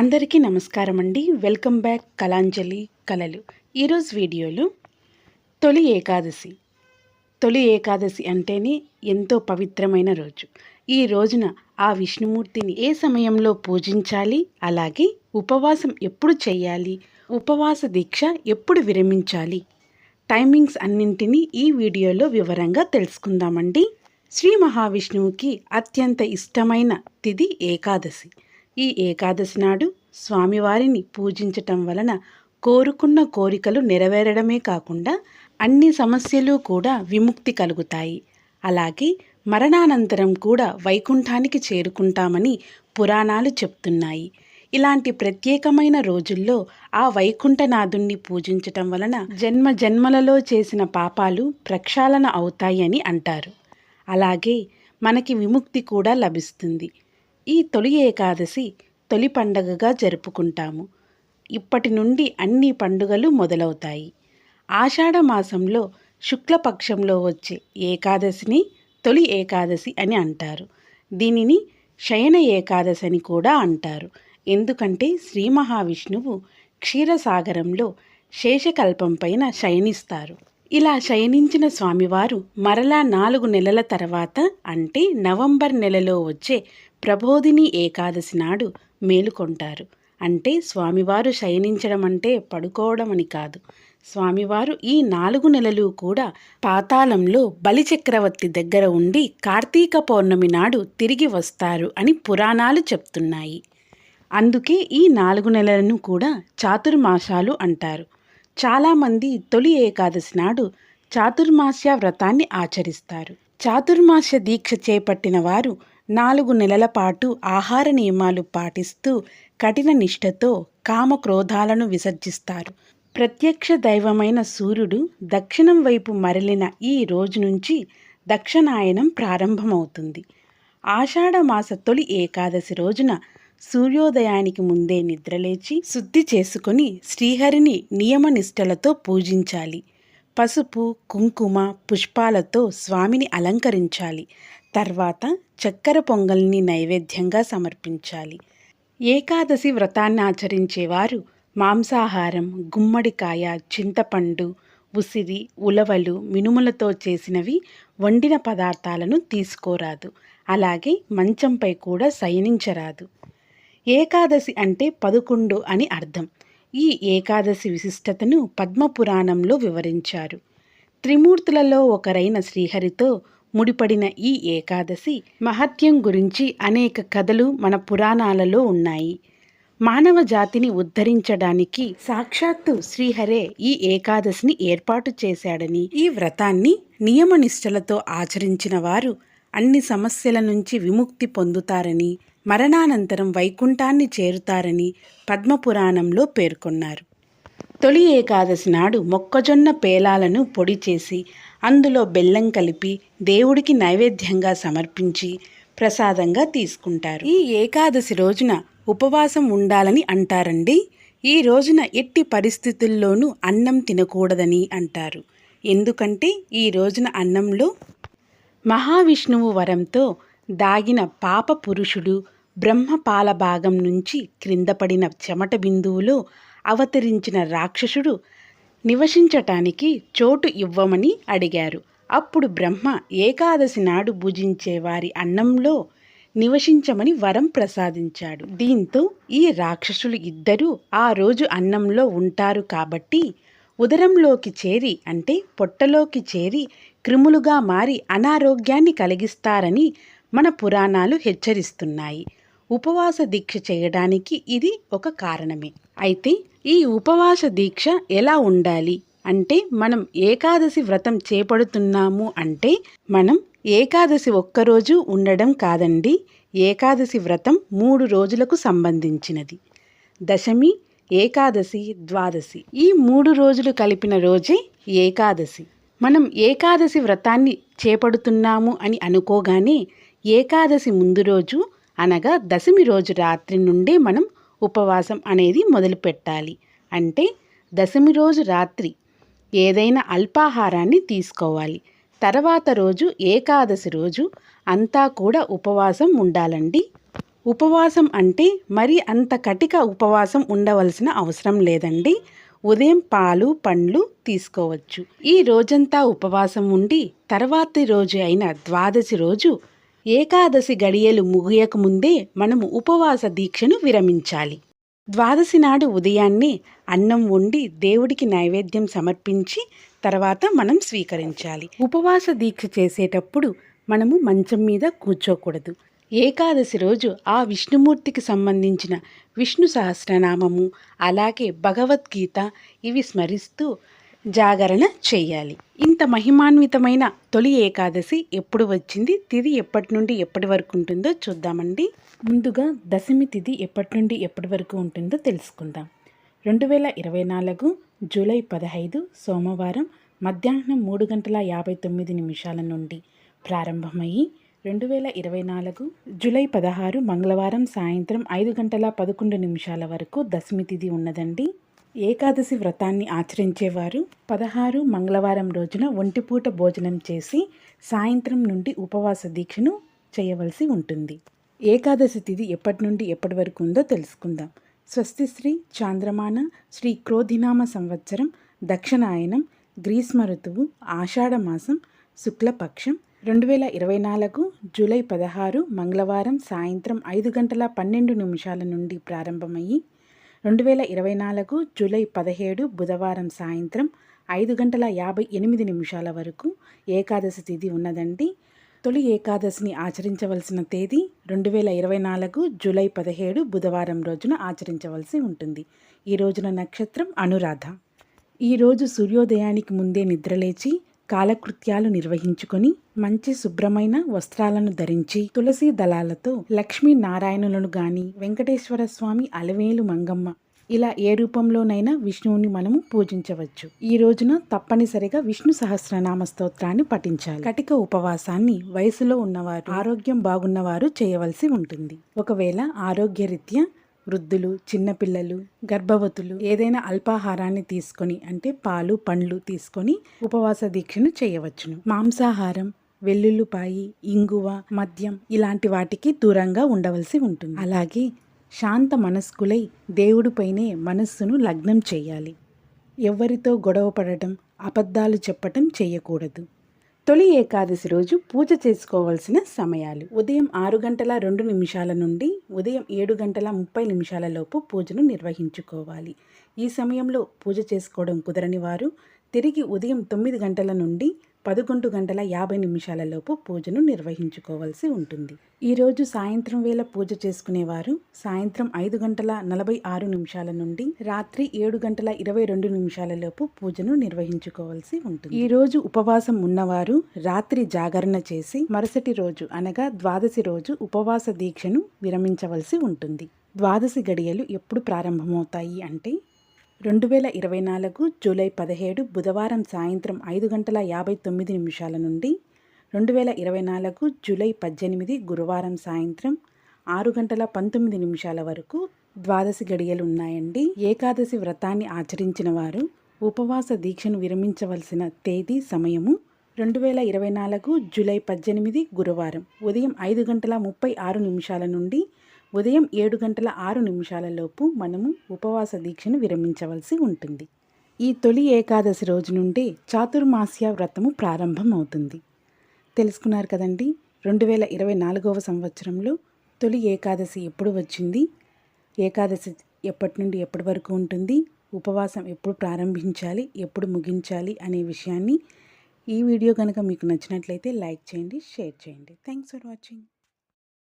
అందరికీ నమస్కారం అండి. వెల్కమ్ బ్యాక్ కళాంజలి కళలు. ఈరోజు వీడియోలో తొలి ఏకాదశి. తొలి ఏకాదశి అంటేనే ఎంతో పవిత్రమైన రోజు. ఈ రోజున ఆ విష్ణుమూర్తిని ఏ సమయంలో పూజించాలి? అలాగే ఉపవాసం ఎప్పుడు చేయాలి? ఉపవాస దీక్ష ఎప్పుడు విరమించాలి? టైమింగ్స్ అన్నింటినీ ఈ వీడియోలో వివరంగా తెలుసుకుందామండి. శ్రీ మహావిష్ణువుకి అత్యంత ఇష్టమైన తిది ఏకాదశి. ఈ ఏకాదశి నాడు స్వామివారిని పూజించటం వలన కోరుకున్న కోరికలు నెరవేరడమే కాకుండా అన్ని సమస్యలు కూడా విముక్తి కలుగుతాయి. అలాగే మరణానంతరం కూడా వైకుంఠానికి చేరుకుంటామని పురాణాలు చెప్తున్నాయి. ఇలాంటి ప్రత్యేకమైన రోజుల్లో ఆ వైకుంఠనాథుణ్ణి పూజించటం వలన జన్మ జన్మలలో చేసిన పాపాలు ప్రక్షాళన అవుతాయని అంటారు. అలాగే మనకి విముక్తి కూడా లభిస్తుంది. ఈ తొలి ఏకాదశి తొలి పండగగా జరుపుకుంటాము. ఇప్పటి నుండి అన్ని పండుగలు మొదలవుతాయి. ఆషాఢ మాసంలో శుక్లపక్షంలో వచ్చే ఏకాదశిని తొలి ఏకాదశి అని అంటారు. దీనిని శయన ఏకాదశి అని కూడా అంటారు. ఎందుకంటే శ్రీ మహావిష్ణువు క్షీరసాగరంలో శేషకల్పం పైన శయనిస్తారు. ఇలా శయనించిన స్వామివారు మరలా నాలుగు నెలల తర్వాత అంటే నవంబర్ నెలలో వచ్చే ప్రబోధిని ఏకాదశి నాడు మేలుకొంటారు. అంటే స్వామివారు శయనించడం అంటే పడుకోవడం అని కాదు. స్వామివారు ఈ నాలుగు నెలలు కూడా పాతాళంలో బలిచక్రవర్తి దగ్గర ఉండి కార్తీక పౌర్ణమి నాడు తిరిగి వస్తారు అని పురాణాలు చెప్తున్నాయి. అందుకే ఈ నాలుగు నెలలను కూడా చాతుర్మాసాలు అంటారు. చాలామంది తొలి ఏకాదశి నాడు చాతుర్మాస్య వ్రతాన్ని ఆచరిస్తారు. చాతుర్మాస్య దీక్ష చేపట్టిన వారు నాలుగు నెలల పాటు ఆహార నియమాలు పాటిస్తూ కఠిన నిష్ఠతో కామ క్రోధాలను విసర్జిస్తారు. ప్రత్యక్ష దైవమైన సూర్యుడు దక్షిణం వైపు మరలిన ఈ రోజు నుంచి దక్షిణాయనం ప్రారంభమవుతుంది. ఆషాఢమాస తొలి ఏకాదశి రోజున సూర్యోదయానికి ముందే నిద్రలేచి శుద్ధి చేసుకొని శ్రీహరిని నియమనిష్టలతో పూజించాలి. పసుపు కుంకుమ పుష్పాలతో స్వామిని అలంకరించాలి. తర్వాత చక్కెర పొంగల్ని నైవేద్యంగా సమర్పించాలి. ఏకాదశి వ్రతాన్ని ఆచరించేవారు మాంసాహారం గుమ్మడికాయ చింతపండు ఉసిరి ఉలవలు మినుములతో చేసినవి వండిన పదార్థాలను తీసుకోరాదు. అలాగే మంచంపై కూడా శయనించరాదు ఏకాదశి అంటే పదకొండు అని అర్థం. ఈ ఏకాదశి విశిష్టతను పద్మపురాణంలో వివరించారు. త్రిమూర్తులలో ఒకరైన శ్రీహరితో ముడిపడిన ఈ ఏకాదశి మహత్యం గురించి అనేక కథలు మన పురాణాలలో ఉన్నాయి. మానవ జాతిని ఉద్ధరించడానికి సాక్షాత్తు శ్రీహరే ఈ ఏకాదశిని ఏర్పాటు చేశాడని ఈ వ్రతాన్ని నియమనిష్టలతో ఆచరించిన వారు అన్ని సమస్యల నుంచి విముక్తి పొందుతారని మరణానంతరం వైకుంఠాన్ని చేరుతారని పద్మపురాణంలో పేర్కొన్నారు. తొలి ఏకాదశి నాడు మొక్కజొన్న పేలాలను పొడి చేసి అందులో బెల్లం కలిపి దేవుడికి నైవేద్యంగా సమర్పించి ప్రసాదంగా తీసుకుంటారు. ఈ ఏకాదశి రోజున ఉపవాసం ఉండాలని అంటారండి? ఈ రోజున ఎట్టి పరిస్థితుల్లోనూ అన్నం తినకూడదని అంటారు. ఎందుకంటే ఈ రోజున అన్నంలో మహావిష్ణువు వరంతో దాగిన పాప పురుషుడు బ్రహ్మపాల భాగం నుంచి క్రిందపడిన చెమట బిందువులో అవతరించిన రాక్షసుడు నివసించటానికి చోటు ఇవ్వమని అడిగారు. అప్పుడు బ్రహ్మ ఏకాదశి నాడు భుజించే వారి అన్నంలో నివసించమని వరం ప్రసాదించాడు. దీంతో ఈ రాక్షసులు ఇద్దరూ ఆ రోజు అన్నంలో ఉంటారు కాబట్టి ఉదరంలోకి చేరి అంటే పొట్టలోకి చేరి క్రిములుగా మారి అనారోగ్యాన్ని కలిగిస్తారని మన పురాణాలు హెచ్చరిస్తున్నాయి. ఉపవాస దీక్ష చేయడానికి ఇది ఒక కారణమే. అయితే ఈ ఉపవాస దీక్ష ఎలా ఉండాలి? అంటే మనం ఏకాదశి వ్రతం చేపడుతున్నాము అంటే మనం ఏకాదశి ఒక్కరోజు ఉండడం కాదండి ఏకాదశి వ్రతం మూడు రోజులకు సంబంధించినది. దశమి ఏకాదశి ద్వాదశి ఈ మూడు రోజులు కలిపిన రోజే ఏకాదశి. మనం ఏకాదశి వ్రతాన్ని చేపడుతున్నాము అని అనుకోగానే ఏకాదశి ముందు రోజు అనగా దశమి రోజు రాత్రి నుండే మనం ఉపవాసం అనేది మొదలుపెట్టాలి అంటే దశమి రోజు రాత్రి ఏదైనా అల్పాహారాన్ని తీసుకోవాలి. తర్వాత రోజు ఏకాదశి రోజు అంతా కూడా ఉపవాసం ఉండాలండి. ఉపవాసం అంటే మరి అంత కటిక ఉపవాసం ఉండవలసిన అవసరం లేదండి. ఉదయం పాలు పండ్లు తీసుకోవచ్చు. ఈ రోజంతా ఉపవాసం ఉండి తర్వాతి రోజు అయిన ద్వాదశి రోజు ఏకాదశి గడియలు ముగియక ముందే మనము ఉపవాస దీక్షను విరమించాలి. ద్వాదశి నాడు ఉదయాన్నే అన్నం వండి దేవుడికి నైవేద్యం సమర్పించి తర్వాత మనం స్వీకరించాలి. ఉపవాస దీక్ష చేసేటప్పుడు మనము మంచం మీద కూర్చోకూడదు. ఏకాదశి రోజు ఆ విష్ణుమూర్తికి సంబంధించిన విష్ణు సహస్రనామము అలాగే భగవద్గీత ఇవి స్మరిస్తూ జాగరణ చేయాలి. ఇంత మహిమాన్వితమైన తొలి ఏకాదశి ఎప్పుడు వచ్చింది? తిది ఎప్పటి నుండి ఎప్పటి వరకు ఉంటుందో చూద్దామండి. ముందుగా దశమి తిది ఎప్పటి నుండి ఎప్పటి వరకు ఉంటుందో తెలుసుకుందాం. రెండు వేల ఇరవై నాలుగు జూలై పదహైదు సోమవారం మధ్యాహ్నం మూడు గంటల యాభై తొమ్మిది నిమిషాల నుండి ప్రారంభమయ్యి రెండు వేల ఇరవై నాలుగు జూలై పదహారు మంగళవారం సాయంత్రం ఐదు గంటల పదకొండు నిమిషాల వరకు దశమి తిథి ఉన్నదండి. ఏకాదశి వ్రతాన్ని ఆచరించేవారు పదహారు మంగళవారం రోజున ఒంటిపూట భోజనం చేసి సాయంత్రం నుండి ఉపవాస దీక్షను చేయవలసి ఉంటుంది. ఏకాదశి తిథి ఎప్పటి నుండి ఎప్పటి వరకు ఉందో తెలుసుకుందాం. స్వస్తి శ్రీ చాంద్రమాన శ్రీ క్రోధినామ సంవత్సరం దక్షిణాయనం గ్రీష్మ ఋతువు ఆషాఢమాసం శుక్లపక్షం రెండు వేల ఇరవై నాలుగు జూలై పదహారు మంగళవారం సాయంత్రం ఐదు గంటల పన్నెండు నిమిషాల నుండి ప్రారంభమయ్యి రెండు వేల ఇరవై నాలుగు జూలై పదిహేడు బుధవారం సాయంత్రం ఐదు గంటల యాభై ఎనిమిది నిమిషాల వరకు ఏకాదశి తిథి ఉన్నదండి. తొలి ఏకాదశిని ఆచరించవలసిన తేదీ రెండు వేల ఇరవై నాలుగు జూలై పదిహేడు బుధవారం రోజున ఆచరించవలసి ఉంటుంది. ఈ రోజున నక్షత్రం అనురాధ. ఈరోజు సూర్యోదయానికి ముందే నిద్రలేచి కాలకృత్యాలు నిర్వహించుకొని మంచి శుభ్రమైన వస్త్రాలను ధరించి తులసి దళాలతో లక్ష్మీ నారాయణులను గాని వెంకటేశ్వర స్వామి అలవేలు మంగమ్మ ఇలా ఏ రూపంలోనైనా విష్ణువుని మనము పూజించవచ్చు. ఈ రోజున తప్పనిసరిగా విష్ణు సహస్రనామ స్తోత్రాన్ని పఠించాలి. కటిక ఉపవాసాన్ని వయసులో ఉన్నవారు ఆరోగ్యం బాగున్నవారు చేయవలసి ఉంటుంది. ఒకవేళ ఆరోగ్యరీత్యా వృద్ధులు చిన్నపిల్లలు గర్భవతులు ఏదైనా అల్పాహారాన్ని తీసుకొని అంటే పాలు పండ్లు తీసుకొని ఉపవాస దీక్షను చేయవచ్చును. మాంసాహారం వెల్లుల్లిపాయి ఇంగువ మద్యం ఇలాంటి వాటికి దూరంగా ఉండవలసి ఉంటుంది. అలాగే శాంత మనస్కులై దేవుడిపైనే మనస్సును లగ్నం చేయాలి. ఎవరితో గొడవ పడటం అబద్ధాలు చెప్పటం చేయకూడదు. తొలి ఏకాదశి రోజు పూజ చేసుకోవాల్సిన సమయాలు. ఉదయం ఆరు గంటల రెండు నిమిషాల నుండి ఉదయం ఏడు గంటల ముప్పై నిమిషాల లోపు పూజను నిర్వహించుకోవాలి. ఈ సమయంలో పూజ చేసుకోవడం కుదరని వారు తిరిగి ఉదయం తొమ్మిది గంటల నుండి పదకొండు గంటల యాభై నిమిషాలలోపు పూజను నిర్వహించుకోవాల్సి ఉంటుంది. ఈరోజు సాయంత్రం వేళ పూజ చేసుకునేవారు. సాయంత్రం ఐదు గంటల నలభై ఆరు నిమిషాల నుండి రాత్రి ఏడు గంటల ఇరవై రెండు నిమిషాలలోపు పూజను నిర్వహించుకోవాల్సి ఉంటుంది. ఈరోజు ఉపవాసం ఉన్నవారు రాత్రి జాగరణ చేసి మరుసటి రోజు అనగా ద్వాదశి రోజు ఉపవాస దీక్షను విరమించవలసి ఉంటుంది. ద్వాదశి గడియలు ఎప్పుడు ప్రారంభమవుతాయి అంటే రెండు వేల ఇరవై నాలుగు జూలై పదిహేడు బుధవారం సాయంత్రం ఐదు గంటల యాభై తొమ్మిది నిమిషాల నుండి రెండు వేల ఇరవై నాలుగు జూలై పద్దెనిమిది గురువారం సాయంత్రం ఆరు గంటల పంతొమ్మిది నిమిషాల వరకు ద్వాదశి గడియలు ఉన్నాయండి ఏకాదశి వ్రతాన్ని ఆచరించిన వారు ఉపవాస దీక్షను విరమించవలసిన తేదీ సమయము రెండు వేల ఇరవై నాలుగు జూలై పద్దెనిమిది గురువారం ఉదయం ఐదు గంటల ముప్పై ఆరు నిమిషాల నుండి ఉదయం ఏడు గంటల ఆరు నిమిషాలలోపు మనము ఉపవాస దీక్షను విరమించవలసి ఉంటుంది. ఈ తొలి ఏకాదశి రోజు నుండి చాతుర్మాస్య వ్రతము ప్రారంభం అవుతుంది తెలుసుకున్నారు కదండి రెండు వేల ఇరవై నాలుగవ సంవత్సరంలో తొలి ఏకాదశి ఎప్పుడు వచ్చింది? ఏకాదశి ఎప్పటి నుండి ఎప్పటి వరకు ఉంటుంది? ఉపవాసం ఎప్పుడు ప్రారంభించాలి? ఎప్పుడు ముగించాలి? అనే విషయాన్ని ఈ వీడియో కనుక మీకు నచ్చినట్లయితే లైక్ చేయండి షేర్ చేయండి. Thanks for watching.